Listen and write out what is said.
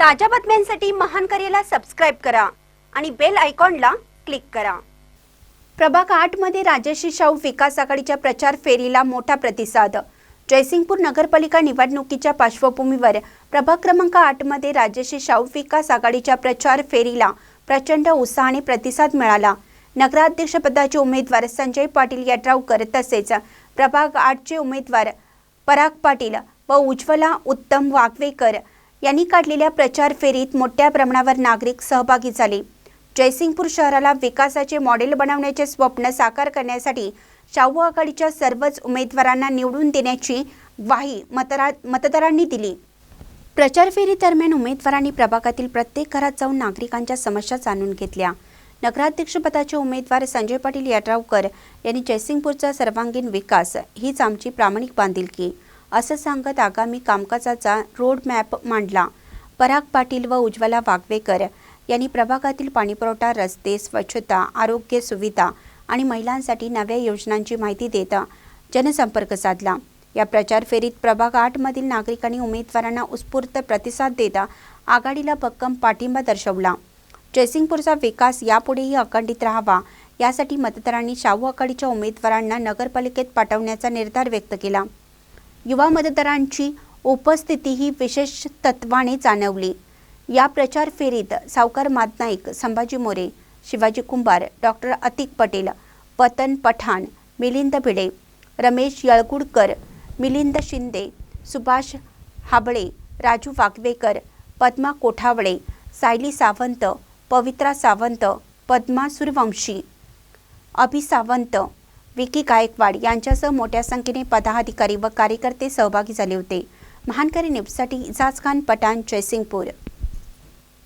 ताज्या बातम्यांसाठी महान करेला सबस्क्राईब करा आणि बेल आयकॉनला क्लिक करा. प्रभाग आठमध्ये राजश्री शाहू विकास आघाडीच्या प्रचार फेरीला मोठा प्रतिसाद. जयसिंगपूर नगरपालिका निवडणुकीच्या पार्श्वभूमीवर प्रभाग क्रमांक आठमध्ये राजश्री शाहू विकास आघाडीच्या प्रचार फेरीला प्रचंड उत्साहाने प्रतिसाद मिळाला. नगराध्यक्षपदाचे उमेदवार संजय पाटील यड्रावकर तसेच प्रभाग आठचे उमेदवार पराग पाटील व उज्ज्वला उत्तम वाघवेकर यांनी काढलेल्या प्रचार फेरीत मोठ्या प्रमाणावर नागरिक सहभागी झाले. जयसिंगपूर शहराला विकासाचे मॉडेल बनवण्याचे स्वप्न साकार करण्यासाठी शाहू आघाडीच्या सर्वच उमेदवारांना निवडून देण्याची ग्वाही मतरा मतदारांनी दिली. प्रचार फेरी दरम्यान उमेदवारांनी प्रभागातील प्रत्येक घरात जाऊन नागरिकांच्या समस्या जाणून घेतल्या. नगराध्यक्षपदाचे उमेदवार संजय पाटील यड्रावकर यांनी जयसिंगपूरचा सर्वांगीण विकास हीच आमची प्रामाणिक बांधिलकी. असं सांगत आगामी कामकाजाचा रोड मॅप मांडला. पराग पाटील व उज्ज्वला वाघवेकर यांनी प्रभागातील पाणीपुरवठा रस्ते स्वच्छता आरोग्य सुविधा आणि महिलांसाठी नव्या योजनांची माहिती देत जनसंपर्क साधला. या प्रचार फेरीत प्रभाग आठमधील नागरिकांनी उमेदवारांना उत्स्फूर्त प्रतिसाद देत आघाडीला भक्कम पाठिंबा दर्शवला. जयसिंगपूरचा विकास यापुढेही अखंडित राहावा यासाठी मतदारांनी शाहू आघाडीच्या उमेदवारांना नगरपालिकेत पाठवण्याचा निर्धार व्यक्त केला. युवा मतदारांची उपस्थिती ही विशेष तत्वाने जाणवली. या प्रचार फेरीत सावकार मातनाईक संभाजी मोरे शिवाजी कुंभार डॉक्टर अतिक पटेल वतन पठाण मिलिंद भिडे रमेश यळगुडकर मिलिंद शिंदे सुभाष हाबळे राजू वाघवेकर पद्मा कोठावळे सायली सावंत पवित्रा सावंत पद्मा सूर्यवंशी अभि सावंत विकी गायकवाड यांच्यासह मोठ्या संख्येने पदाधिकारी व कार्यकर्ते सहभागी झाले होते. महानकरी न्यूजसाठी इजाज खान पठाण जयसिंगपूर.